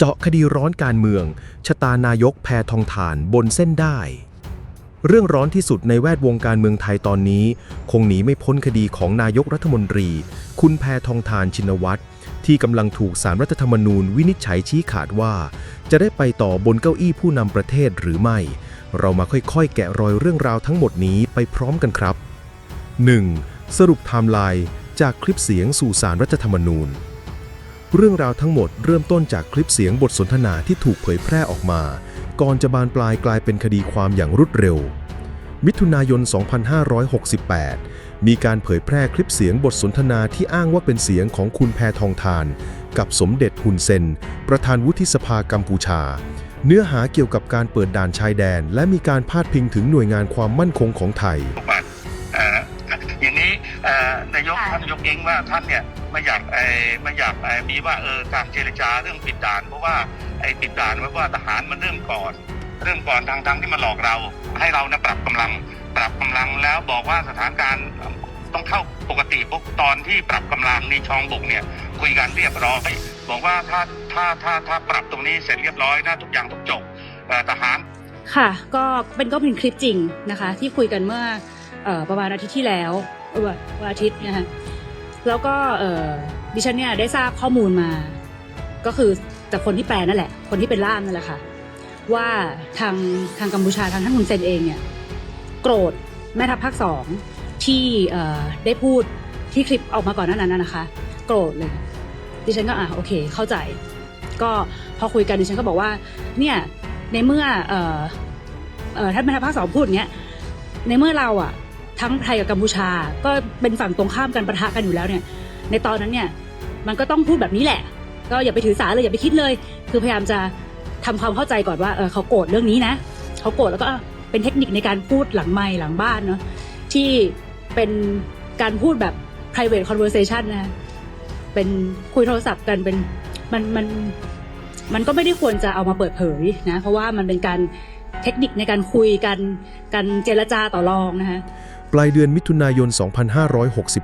เจาะคดีร้อนการเมือง ชะตานายกแพทองทานบนเส้นได้ เรื่องร้อนที่สุดในแวดวงการเมืองไทยตอนนี้ คงหนีไม่พ้นคดีของนายกรัฐมนตรี คุณแพทองทานชินวัตรที่กำลังถูกสารรัฐธรรมนูญวินิจฉัยชี้ขาดว่า จะได้ไปต่อบนเก้าอี้ผู้นำประเทศหรือไม่ เรามาค่อยๆ แกะรอยเรื่องราวทั้งหมดนี้ไปพร้อมกันครับ 1. สรุปไทม์ไลน์จากคลิปเสียงสู่สารรัฐธรรมนูญ เรื่องราวทั้งหมดเริ่มต้นจากคลิปเสียงบทสนทนาที่ถูกเผยแพร่ออกมา ก่อนจะบานปลายกลายเป็นคดีความอย่างรวดเร็ว มิถุนายน 2568 มีการเผยแพร่คลิปเสียงบทสนทนาที่อ้างว่าเป็นเสียงของคุณแพทองทาน กับสมเด็จฮุนเซน ประธานวุฒิสภากัมพูชา เนื้อหาเกี่ยวกับการเปิดด่านชายแดน และมีการพาดพิงถึงหน่วยงานความมั่นคงของไทย นี้เอ่อนายกค่ะ ท่านนายกเองว่าท่านเนี่ยไม่อยากไอ้ไม่อยากไอ้มีว่าเออการเจรจาเรื่องปิดด่าน เพราะว่าไอ้ปิดด่านเพราะว่าทหารมันเริ่มก่อน เริ่มก่อนทางทางที่มาหลอกเรา ให้เรานะปรับกำลังปรับกำลังแล้วบอกว่าสถานการณ์ต้องเข้าปกติปุ๊บตอนที่ปรับกำลังในชองบุกเนี่ยคุยกันเรียบร้อยบอกว่าถ้าถ้าถ้าถ้าปรับตรงนี้เสร็จเรียบร้อยนะทุกอย่างต้องจบเอ่อทหาร ค่ะ ก็เป็นก็เป็นคลิปจริงนะคะ ที่คุยกันเมื่อเออประมาณอาทิตย์ที่แล้วเออ วันอาทิตย์นะคะแล้วก็ดิฉันเนี่ยได้ทราบข้อมูลมา ก็คือจากคนที่แปลนั่นแหละ คนที่เป็นล่ามนั่นแหละค่ะ ว่าทางทางกัมพูชาทางท่านฮุนเซนเองเนี่ยโกรธแม่ทัพภาคสองที่ได้พูดที่คลิปออกมาก่อนหนานั้นนะคะ โกรธเลย ดิฉันก็อะโอเค เข้าใจ ก็พอคุยกันดิฉันก็บอกว่าเนี่ยในเมื่อออท่านแม่ทัพภาคสองพูดเงี้ยในเมื่อเราอะ ทั้งไทยกับกัมพูชา ก็เป็นฝั่งตรงข้ามกันปะทะกันอยู่แล้วเนี่ย ในตอนนั้นเนี่ยมันก็ต้องพูดแบบนี้แหละ ก็อย่าไปถือสาเลยอย่าไปคิดเลย คือพยายามจะทำความเข้าใจก่อนว่าเออเขาโกรธเรื่องนี้นะเขาโกรธแล้วก็เป็นเทคนิคในการพูดหลังไมค์หลังบ้านเนาะที่เป็นการพูดแบบ private conversation นะเป็นคุยโทรศัพท์กันเป็นมันมันมันก็ไม่ได้ควรจะเอามาเปิดเผยนะ เพราะว่ามันเป็นการเทคนิคในการคุยกันการเจรจาต่อรองนะคะ ปลายเดือนมิถุนายน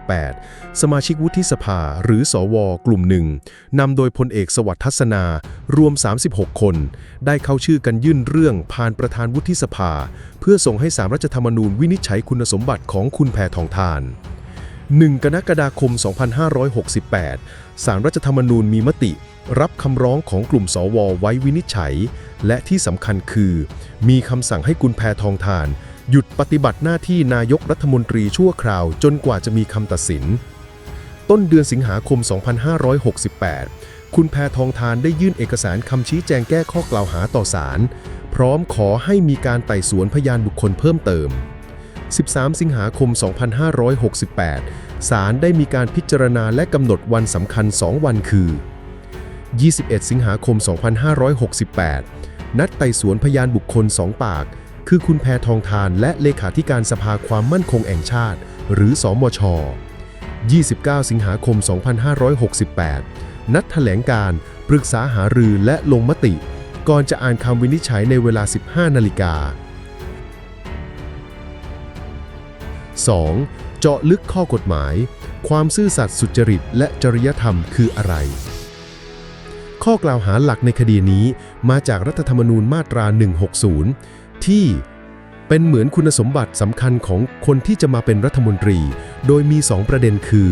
2568 สมาชิกวุฒิสภาหรือสว กลุ่มหนึ่งนำโดยพลเอกสวัสดิ์ทัศนา รวม 36 คน ได้เข้าชื่อกันยื่นเรื่องผ่านประธานวุฒิสภา เพื่อส่งให้สามรัฐธรรมนูญวินิจฉัยคุณสมบัติของคุณแพทองทาน 1 กรกฎาคม 2568 สารรัฐธรรมนูญมีมติ รับคำร้องของกลุ่มสวไว้วินิจฉัย และที่สำคัญคือ มีคำสั่งให้คุณแพทองทาน หยุดปฏิบัติหน้าที่นายกรัฐมนตรีชั่วคราวจนกว่าจะมีคำตัดสิน ต้นเดือนสิงหาคม 2568 คุณแพทองทานได้ยื่นเอกสารคำชี้แจงแก้ข้อกล่าวหาต่อศาลพร้อมขอให้มีการไต่สวนพยานบุคคลเพิ่มเติม 13 สิงหาคม 2568 ศาลได้มีการพิจารณาและกำหนดวันสำคัญ 2 วันคือ 21 สิงหาคม 2568 นัดไต่สวนพยานบุคคล 2 ปาก คือคุณแพทองทานและเลขาธิการสภาความมั่นคงแห่งชาติ หรือสอมช 29 สิงหาคม 2568 นัดแถลงการปรึกษาหารือและลงมติ ก่อนจะอ่านคำวินิจฉัยในเวลา 15 นาฬิกา 2. เจาะลึกข้อกฎหมาย ความซื่อสัตย์สุจริตและจริยธรรมคืออะไร ข้อกล่าวหาหลักในคดีนี้มาจากรัฐธรรมนูญมาตรา 160 ที่เป็นเหมือนคุณสมบัติสำคัญของคนที่จะมาเป็นรัฐมนตรี โดยมี 2 ประเด็นคือ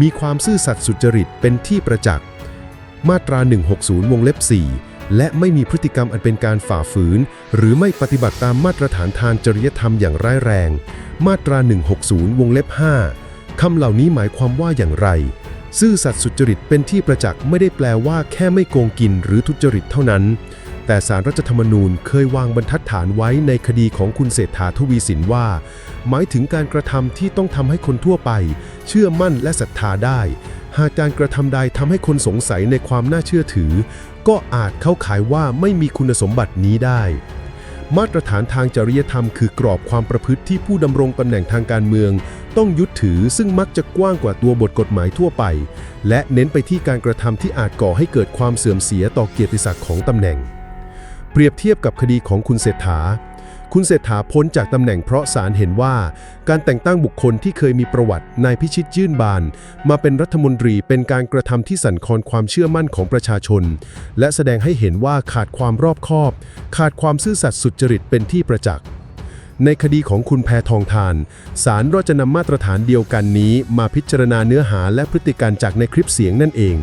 มีความซื่อสัตย์สุจริตเป็นที่ประจักษ์ มาตรา 160 วงเล็บ 4 และไม่มีพฤติกรรมอันเป็นการฝ่าฝืน หรือไม่ปฏิบัติตามมาตรฐานทางจริยธรรมอย่างร้ายแรง มาตรา 160 วงเล็บ 5 คำเหล่านี้หมายความว่าอย่างไร ซื่อสัตย์สุจริตเป็นที่ประจักษ์ไม่ได้แปลว่าแค่ไม่โกงกินหรือทุจริตเท่านั้น แต่สารรัฐธรรมนูญเคยวางบรรทัดฐานไว้ในคดีของคุณเศรษฐาทวีสินว่า หมายถึงการกระทำที่ต้องทำให้คนทั่วไป เชื่อมั่นและศรัทธาได้ หากการกระทำใดทำให้คนสงสัยในความน่าเชื่อถือ ก็อาจเข้าข่ายว่าไม่มีคุณสมบัตินี้ได้ มาตรฐานทางจริยธรรมคือกรอบความประพฤติที่ผู้ดำรงตำแหน่งทางการเมือง ต้องยึดถือซึ่งมักจะกว้างกว่าตัวบทกฎหมายทั่วไป และเน้นไปที่การกระทำที่อาจก่อให้เกิดความเสื่อมเสียต่อเกียรติศักดิ์ของตำแหน่ง เปรียบเทียบกับคดีของคุณเศรษฐา คุณเศรษฐาพ้นจากตำแหน่งเพราะศาลเห็นว่า การแต่งตั้งบุคคลที่เคยมีประวัตินายพิชิตยื่นบาน มาเป็นรัฐมนตรีเป็นการกระทำที่สั่นคลอนความเชื่อมั่นของประชาชน และแสดงให้เห็นว่าขาดความรอบคอบ ขาดความซื่อสัตย์สุจริตเป็นที่ประจักษ์ในคดีของคุณแพทองทาน ศาลก็จะนำมาตรฐานเดียวกันนี้ มาพิจารณาเนื้อหาและพฤติการจากในคลิปเสียงนั่นเอง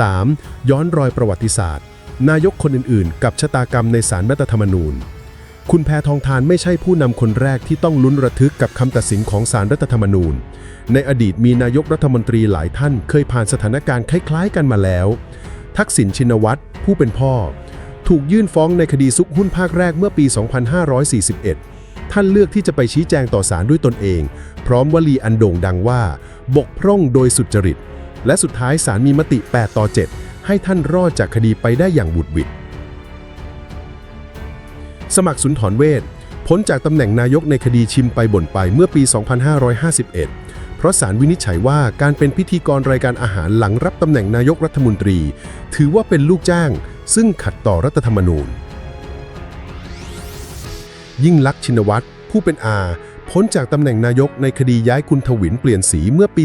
3. ย้อนรอยประวัติศาสตร์ นายกคนอื่นๆ กับชะตากรรมในศาลรัฐธรรมนูญ คุณแพทองทานไม่ใช่ผู้นำคนแรกที่ต้องลุ้นระทึกกับคำตัดสินของศาลรัฐธรรมนูญ ในอดีตมีนายกรัฐมนตรีหลายท่านเคยผ่านสถานการณ์คล้าย ๆ กันมาแล้ว ทักษิณชินวัตรผู้เป็นพ่อ ถูกยื่นฟ้องในคดีซุกหุ้นภาคแรกเมื่อปี 2541ท่านเลือกที่จะไปชี้แจงต่อศาลด้วยตนเอง พร้อมวลีอันโด่งดังว่า บกพร่องโดยสุจริต และสุดท้ายศาลมีมติ 8 ต่อ 7 ให้ท่านรอดจากคดีไปได้อย่างบุดวิดสมัครสุนทรเวชพ้นจากตำแหน่งนายกในคดีชิมไปบ่นไปเมื่อปี 2551 เพราะศาลวินิจฉัยว่าการเป็นพิธีกรรายการอาหารหลังรับตำแหน่งนายกรัฐมนตรี ถือว่าเป็นลูกจ้าง ซึ่งขัดต่อรัฐธรรมนูญ ยิ่งลักษณ์ชินวัตรผู้เป็นอาพ้นจากตำแหน่งนายกในคดีย้ายคุณทวินเปลี่ยนสีเมื่อปี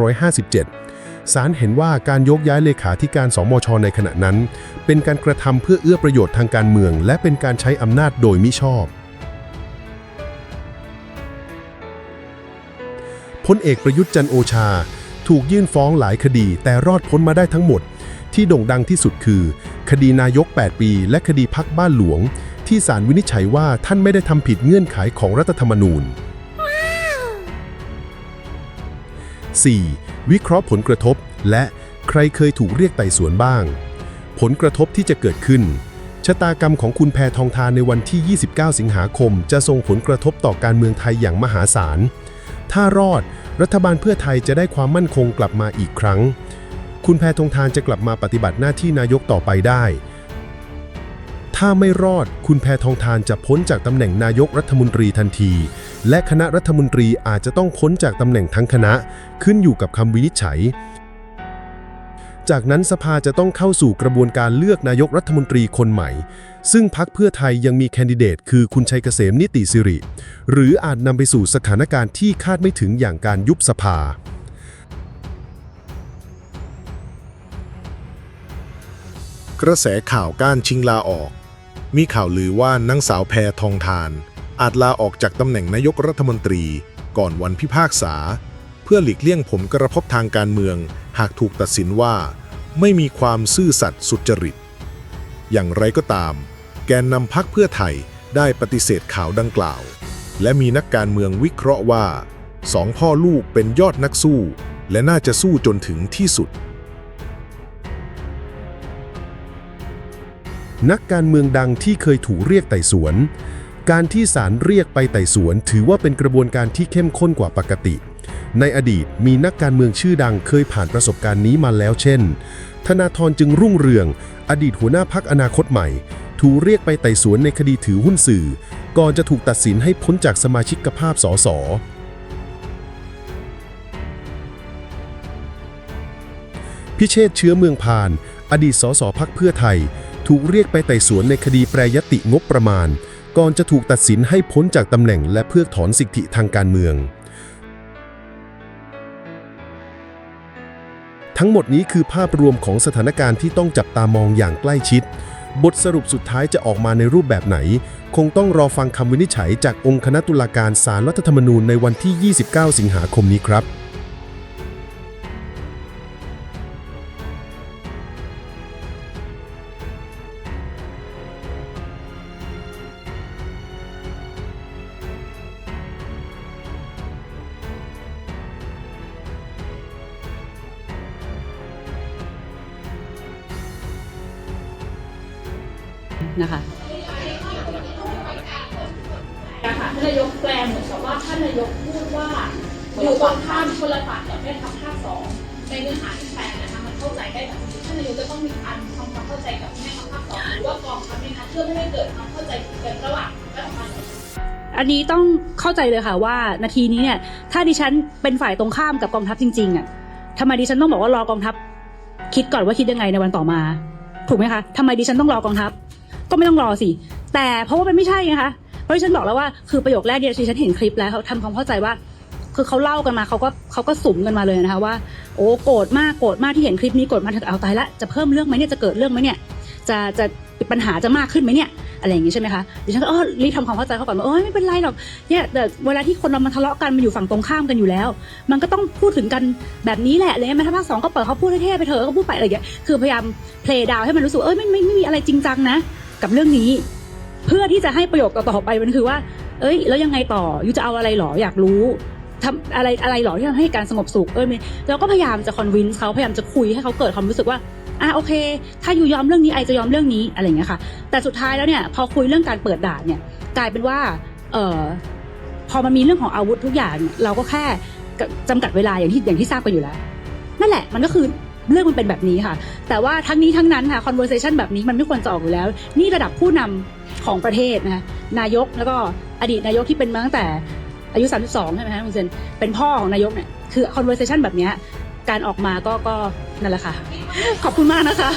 2557 ศาลเห็นว่าการยกย้ายเลขาธิการสมชในขณะนั้น เป็นการกระทำเพื่อเอื้อประโยชน์ทางการเมือง และเป็นการใช้อำนาจโดยมิชอบพลเอกประยุทธ์จันโอชา ถูกยื่นฟ้องหลายคดีแต่รอดพ้นมาได้ทั้งหมด ที่โด่งดังที่สุดคือ คดีนายก 8 ปี และคดีพักบ้านหลวง ที่ศาลวินิจฉัยว่าท่านไม่ได้ทำผิดเงื่อนไขของรัฐธรรมนูญ 4. วิเคราะห์ผลกระทบ และใครเคยถูกเรียกไต่สวนบ้าง ผลกระทบที่จะเกิดขึ้น ชะตากรรมของคุณแพทองทานในวันที่ 29 สิงหาคม จะส่งผลกระทบต่อการเมืองไทยอย่างมหาศาล ถ้ารอด รัฐบาลเพื่อไทยจะได้ความมั่นคงกลับมาอีกครั้ง คุณแพทองทานจะกลับมาปฏิบัติหน้าที่นายกต่อไปได้ ถ้าไม่รอด คุณแพทองทานจะพ้นจากตำแหน่งนายกรัฐมนตรีทันที และคณะรัฐมนตรีอาจจะต้องพ้นจากตำแหน่งทั้งคณะขึ้นอยู่กับคำวินิจฉัย จากนั้นสภาจะต้องเข้าสู่กระบวนการเลือกนายกรัฐมนตรีคนใหม่ ซึ่งพักเพื่อไทยยังมีแคนดิเดตคือคุณชัยเกษมนิติสิริ หรืออาจนำไปสู่สถานการณ์ที่คาดไม่ถึงอย่างการยุบสภากระแสข่าวการชิงลาออก มีข่าวลือว่านางสาวแพทองทาน อาจลาออกจากตำแหน่งนายกรัฐมนตรี ก่อนวันพิพากษา เพื่อหลีกเลี่ยงผลกระทบทางการเมือง หากถูกตัดสินว่า ไม่มีความซื่อสัตย์สุจริต อย่างไรก็ตาม แกนนำพักเพื่อไทยได้ปฏิเสธข่าวดังกล่าว และมีนักการเมืองวิเคราะห์ว่าสองพ่อลูกเป็นยอดนักสู้ และน่าจะสู้จนถึงที่สุด นักการเมืองดังที่เคยถูกเรียกไต่สวน การที่ศาลเรียกไปไต่สวน ถือว่าเป็นกระบวนการที่เข้มข้นกว่าปกติ ในอดีตมีนักการเมืองชื่อดังเคยผ่านประสบการณ์นี้มาแล้วเช่น ธนาธรจึงรุ่งเรือง อดีตหัวหน้าพักอนาคตใหม่ ถูกเรียกไปไต่สวนในคดีถือหุ้นสื่อ ก่อนจะถูกตัดสินให้พ้นจากสมาชิกภาพสสพิเชษเชื้อเมืองพาน อดีตสสพักเพื่อไทย ถูกเรียกไปไต่สวนในคดีแปรยติงบประมาณ ก่อนจะถูกตัดสินให้พ้นจากตำแหน่งและเพิกถอนสิทธิทางการเมือง ทั้งหมดนี้คือภาพรวมของสถานการณ์ที่ต้องจับตามองอย่างใกล้ชิด บทสรุปสุดท้ายจะออกมาในรูปแบบไหน คงต้องรอฟังคำวินิจฉัยจากองค์คณะตุลาการศาลรัฐธรรมนูญในวันที่ 29 สิงหาคมนี้ครับ นะคะนะคะท่านนายกแปลเหมือนกับว่าท่านนายกพูดว่าอยู่ตรงข้ามคนละฝั่งกับแม่ทัพภาคสองในเนื้อหาที่แปลนะคะมันเข้าใจได้แบบนี้ท่านนายกจะต้องมีการทำความเข้าใจกับแม่ทัพภาคสองหรือว่ากองทัพเนี่ยนะเพื่อไม่ให้เกิดความเข้าใจผิดกันระหว่างรัฐบาลอันนี้ต้องเข้าใจเลยค่ะว่านาทีนี้เนี่ย ถ้าดิฉันเป็นฝ่ายตรงข้ามกับกองทัพจริงๆอะทำไมดิฉันต้องบอกว่ารอกองทัพ คิดก่อนว่าคิดยังไงในวันต่อมา ถูกไหมคะทำไมดิฉันต้องรอกองทัพ ก็ไม่ต้องรอสิ แต่เพราะว่ามันไม่ใช่ไงคะเพราะที่ฉันบอกแล้วว่าคือประโยคแรกเนี่ยที่ฉันเห็นคลิปแล้วเขาทำความเข้าใจว่า คือเขาเล่ากันมาเขาก็เขาก็สุมกันมาเลยนะคะว่าโอ้โกรธมากโกรธมากที่เห็นคลิปนี้โกรธมากเอาตายละจะเพิ่มเรื่องไหมเนี่ยจะเกิดเรื่องไหมเนี่ยจะจะปัญหาจะมากขึ้นไหมเนี่ยอะไรอย่างงี้ใช่ไหมคะดิฉันก็เออรีบทำความเข้าใจเขาก่อนว่าเออไม่เป็นไรหรอกเนี่ยแต่เวลาที่คนเรามาทะเลาะกันมันอยู่ฝั่งตรงข้ามกันอยู่แล้ว มันก็ต้องพูดถึงกันแบบนี้แหละเงี้ยแม้ถ้าภาคสองก็เปิดเขาพูดเท่ไปเถอะก็พูดไปอะไรอย่างเงี้ยคือพยายามเพลย์ดาวให้มันรู้สึกเอ้ยไม่ไม่ไม่มีอะไรจริงจังนะ กับเรื่องนี้ เพื่อที่จะให้ประโยคต่อๆไปมันคือว่า เอ้ย แล้วยังไงต่อยูจะเอาอะไรหรออยากรู้ทำอะไรอะไรหรอที่ทำให้การสงบสุขเอ้ยไม่เราก็พยายามจะคอนวินส์เขาพยายามจะคุยให้เขาเกิดความรู้สึกว่าอะโอเค ถ้าอยู่ยอมเรื่องนี้ไอจะยอมเรื่องนี้อะไรเงี้ยค่ะ แต่สุดท้ายแล้วเนี่ยพอคุยเรื่องการเปิดด่านเนี่ย กลายเป็นว่าเอ่อพอมันมีเรื่องของอาวุธทุกอย่าง เราก็แค่จำกัดเวลาอย่างที่อย่างที่ทราบกันอยู่แล้ว นั่นแหละมันก็คือ เรื่องมันเป็นแบบนี้ค่ะ แต่ว่าทั้งนี้ทั้งนั้นค่ะ conversation แบบนี้มันไม่ควรจะออกอยู่แล้ว นี่ระดับผู้นำของประเทศนะคะนายกแล้วก็อดีตนายกที่เป็นมาตั้งแต่อายุ 32 ใช่ไหมคะคุณเซนเป็นพ่อของนายกเนี่ยคือ conversation แบบนี้การออกมาก็ก็นั่นแหละค่ะ ขอบคุณมากนะคะ